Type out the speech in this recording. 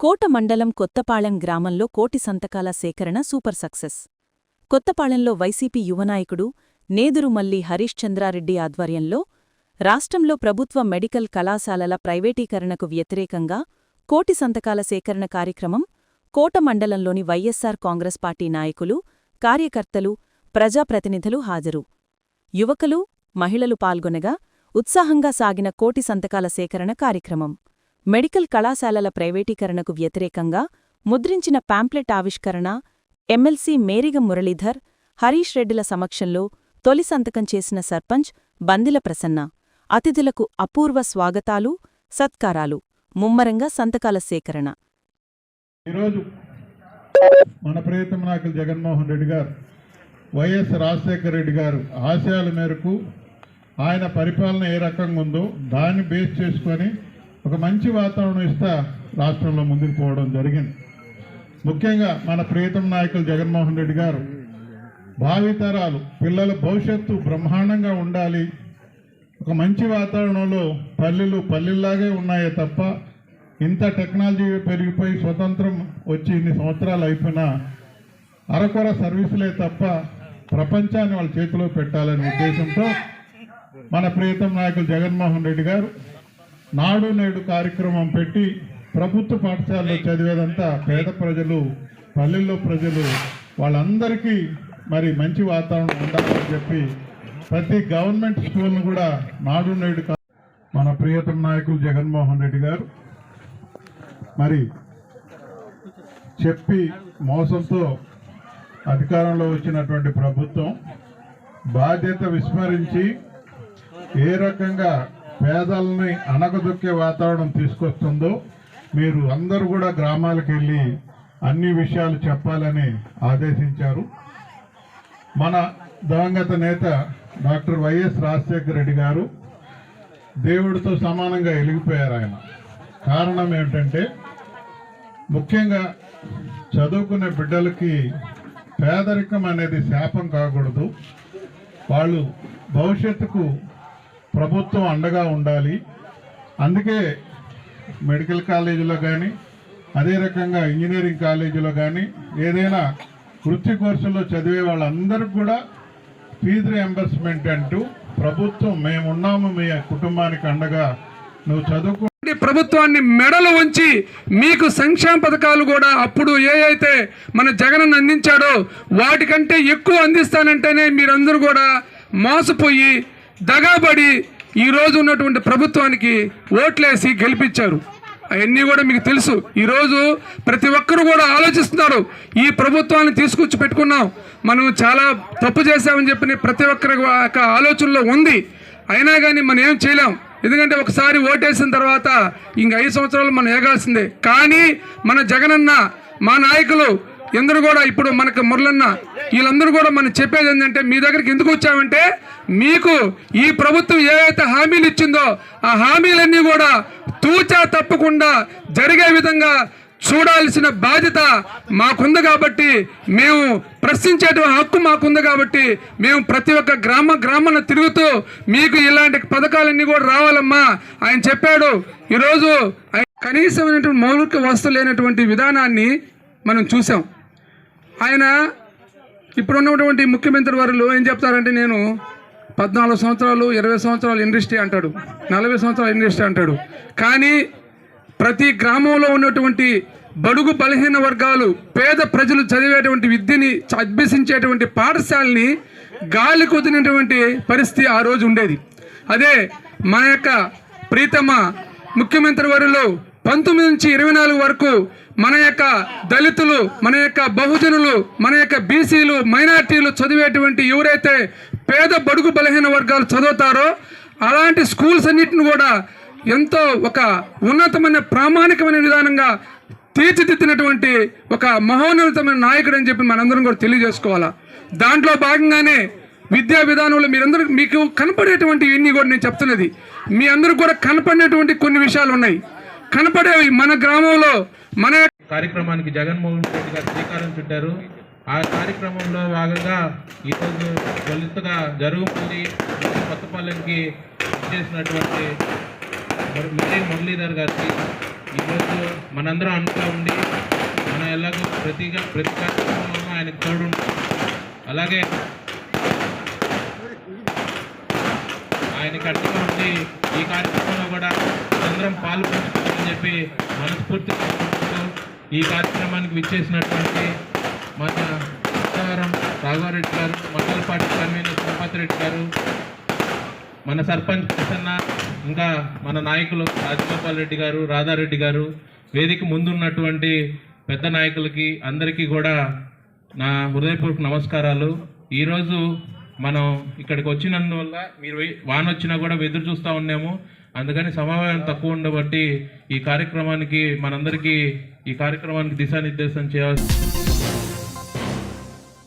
కోట మండలం కొత్తపాళెం గ్రామంలో కోటి సంతకాల సేకరణ సూపర్ సక్సెస్. కొత్తపాళెంలో వైసీపీ యువనాయకుడు నేదురుమల్లి హరీష్ చంద్రారెడ్డి ఆధ్వర్యంలో రాష్ట్రంలో ప్రభుత్వ మెడికల్ కళాశాలల ప్రైవేటీకరణకు వ్యతిరేకంగా కోటి సంతకాల సేకరణ కార్యక్రమం కోట మండలంలోని వైఎస్సార్ కాంగ్రెస్ పార్టీ నాయకులు కార్యకర్తలు ప్రజాప్రతినిధులు హాజరు. యువకులు మహిళలు పాల్గొనగా ఉత్సాహంగా సాగిన కోటి సంతకాల సేకరణ కార్యక్రమం. మెడికల్ కళాశాలల ప్రైవేటీకరణకు వ్యతిరేకంగా ముద్రించిన ప్యాంప్లెట్ ఆవిష్కరణ ఎమ్మెల్సీ మేరిగ మురళీధర్ హరీష్ రెడ్డిల సమక్షంలో తొలి సంతకం చేసిన సర్పంచ్ బందిల ప్రసన్న. అతిథులకు అపూర్వ స్వాగతాలు సత్కారాలు. ముమ్మరంగా సంతకాల సేకరణ. ఈరోజు మన ప్రియతమ నాయకులు జగన్మోహన్ రెడ్డి గారు వైఎస్ రాజశేఖర రెడ్డి గారు ఆశయాల మేరకు ఆయన పరిపాలన ఏ రకంగా ఉందో దాన్ని బేస్ చేసుకొని ఒక మంచి వాతావరణం ఇస్తా రాష్ట్రంలో ముందుకు పోవడం జరిగింది. ముఖ్యంగా మన ప్రియతమ నాయకులు జగన్మోహన్ రెడ్డి గారు భావితరాలు పిల్లల భవిష్యత్తు బ్రహ్మాండంగా ఉండాలి. ఒక మంచి వాతావరణంలో పల్లెలు పల్లెల్లాగే ఉన్నాయే తప్ప ఇంత టెక్నాలజీ పెరిగిపోయి స్వతంత్రం వచ్చి ఇన్ని సంవత్సరాలు అయిపోయినా అరకొర సర్వీసులే తప్ప ప్రపంచాన్ని వాళ్ళ చేతిలో పెట్టాలనే ఉద్దేశంతో మన ప్రియతమ నాయకులు జగన్మోహన్ రెడ్డి గారు నాడు నేడు కార్యక్రమం పెట్టి ప్రభుత్వ పాఠశాలలో చదివేదంతా పేద ప్రజలు పల్లెల్లో ప్రజలు వాళ్ళందరికీ మరి మంచి వాతావరణం ఉండాలని చెప్పి ప్రతి గవర్నమెంట్ స్కూల్ను కూడా నాడు నేడు మన ప్రియతమ నాయకులు జగన్మోహన్ రెడ్డి గారు మరి చెప్పి మోసంతో అధికారంలో వచ్చినటువంటి ప్రభుత్వం బాధ్యత విస్మరించి ఏ రకంగా పేదల్ని అణగదొక్కే వాతావరణం తీసుకొస్తుందో మీరు అందరూ కూడా గ్రామాలకు వెళ్ళి అన్ని విషయాలు చెప్పాలని ఆదేశించారు. మన దివంగత నేత డాక్టర్ వైఎస్ రాజశేఖర రెడ్డి గారు దేవుడితో సమానంగా వెలిగిపోయారు ఆయన. కారణం ఏమిటంటే ముఖ్యంగా చదువుకునే బిడ్డలకి పేదరికం అనేది శాపం కాకూడదు. వాళ్ళు భవిష్యత్తుకు ప్రభుత్వం అండగా ఉండాలి. అందుకే మెడికల్ కాలేజీలో కానీ అదే రకంగా ఇంజనీరింగ్ కాలేజీలో కానీ ఏదైనా వృత్తి కోర్సుల్లో చదివే వాళ్ళందరికీ కూడా ఫీజు రియంబర్స్మెంట్ అంటూ ప్రభుత్వం మేమున్నాము మీ కుటుంబానికి అండగా నువ్వు చదువుకు. ప్రభుత్వాన్ని మెడలు ఉంచి మీకు సంక్షేమ పథకాలు కూడా అప్పుడు ఏ అయితే మన జగన్ అందించాడో వాటికంటే ఎక్కువ అందిస్తానంటేనే మీరందరూ కూడా మోసపోయి దగాబడి ఈ రోజు ఉన్నటువంటి ప్రభుత్వానికి ఓట్లేసి గెలిపించారు. అవన్నీ కూడా మీకు తెలుసు. ఈరోజు ప్రతి ఒక్కరు కూడా ఆలోచిస్తున్నారు. ఈ ప్రభుత్వాన్ని తీసుకొచ్చి పెట్టుకున్నాం. మనం చాలా తప్పు చేశామని చెప్పి ప్రతి ఒక్కరి యొక్క ఆలోచనలో ఉంది. అయినా కానీ మనం ఏం చేయలేం. ఎందుకంటే ఒకసారి ఓటేసిన తర్వాత ఇంక ఐదు సంవత్సరాలు మనం ఏగాల్సిందే కానీ మన జగనన్న మా నాయకులు ఎందరూ కూడా ఇప్పుడు మనకు మురళన్న వీళ్ళందరూ కూడా మనం చెప్పేది ఏంటంటే మీ దగ్గరికి ఎందుకు వచ్చామంటే మీకు ఈ ప్రభుత్వం ఏవైతే హామీలు ఇచ్చిందో ఆ హామీలన్నీ కూడా తూచా తప్పకుండా జరిగే విధంగా చూడాల్సిన బాధ్యత మాకుంది కాబట్టి మేము ప్రశ్నించేటువంటి హక్కు మాకుంది కాబట్టి మేము ప్రతి ఒక్క గ్రామ గ్రామాన్ని తిరుగుతూ మీకు ఇలాంటి పథకాలన్నీ కూడా రావాలమ్మా ఆయన చెప్పాడు. ఈరోజు ఆయన కనీసమైనటువంటి మౌలిక వస్తువు లేనటువంటి విధానాన్ని మనం చూసాం. ఆయన ఇప్పుడున్నటువంటి ముఖ్యమంత్రి వారు ఏం చెప్తారంటే నేను పద్నాలుగు సంవత్సరాలు ఇరవై సంవత్సరాలు ఇండస్ట్రీ అంటాడు. నలభై సంవత్సరాలు ఇండస్ట్రీ అంటాడు. కానీ ప్రతి గ్రామంలో ఉన్నటువంటి బడుగు బలహీన వర్గాలు పేద ప్రజలు చదివేటువంటి విద్యని అభ్యసించేటువంటి పాఠశాలని గాలి కుదిరినటువంటి పరిస్థితి ఆ రోజు ఉండేది. అదే మన యొక్క ప్రీతమ ముఖ్యమంత్రి వారిలో పంతొమ్మిది నుంచి ఇరవై నాలుగు వరకు మన యొక్క దళితులు మన యొక్క బహుజనులు మన యొక్క బీసీలు మైనార్టీలు చదివేటువంటి ఎవరైతే పేద బడుగు బలహీన వర్గాలు చదువుతారో అలాంటి స్కూల్స్ అన్నిటిని కూడా ఎంతో ఒక ఉన్నతమైన ప్రామాణికమైన విధానంగా తీర్చిదిద్దినటువంటి ఒక మహోన్నతమైన నాయకుడు అని చెప్పి మనందరం కూడా తెలియజేసుకోవాలా. దాంట్లో భాగంగానే విద్యా విధానంలో మీరందరూ మీకు కనపడేటువంటి ఇవన్నీ కూడా నేను చెప్తున్నది. మీ అందరూ కూడా కనపడినటువంటి కొన్ని విషయాలు ఉన్నాయి. కనపడేవి మన గ్రామంలో మన కార్యక్రమానికి జగన్మోహన్ రెడ్డి గారు శ్రీకారం చుట్టారు. ఆ కార్యక్రమంలో భాగంగా ఈరోజు తొలుతగా జరుగుతుంది. కొత్తపల్లెకి చేసినటువంటి మురళీ మురళీధర్ గారికి ఈరోజు మనందరం అనుకో ఉండి మన ఎలాగో ప్రతిగా ప్రతి కార్యక్రమంలో ఆయనకు తోడు అలాగే ఆయనకి అడ్డుగా ఉండి ఈ కార్యక్రమంలో కూడా అందరం పాలు పంచుకోవాలని చెప్పి మనస్ఫూర్తిగా ఈ కార్యక్రమానికి విచ్చేసినటువంటి మన ఉత్తవరం రాఘవారెడ్డి గారు మండల పార్టీ కన్వీనర్ సంపత్ రెడ్డి గారు మన సర్పంచ్ ప్రసన్న ఇంకా మన నాయకులు రాజగోపాల్ రెడ్డి గారు రాధారెడ్డి గారు వేదిక ముందున్నటువంటి పెద్ద నాయకులకి అందరికీ కూడా నా హృదయపూర్వక నమస్కారాలు. ఈరోజు మనం ఇక్కడికి వచ్చినందువల్ల మీరు వాన వచ్చినా కూడా ఎదురు చూస్తూ ఉన్నాము. అందుకని సమావేశం తక్కువ ఉండబట్టి ఈ కార్యక్రమానికి మనందరికీ ఈ కార్యక్రమానికి దిశానిర్దేశం చేయాల్సి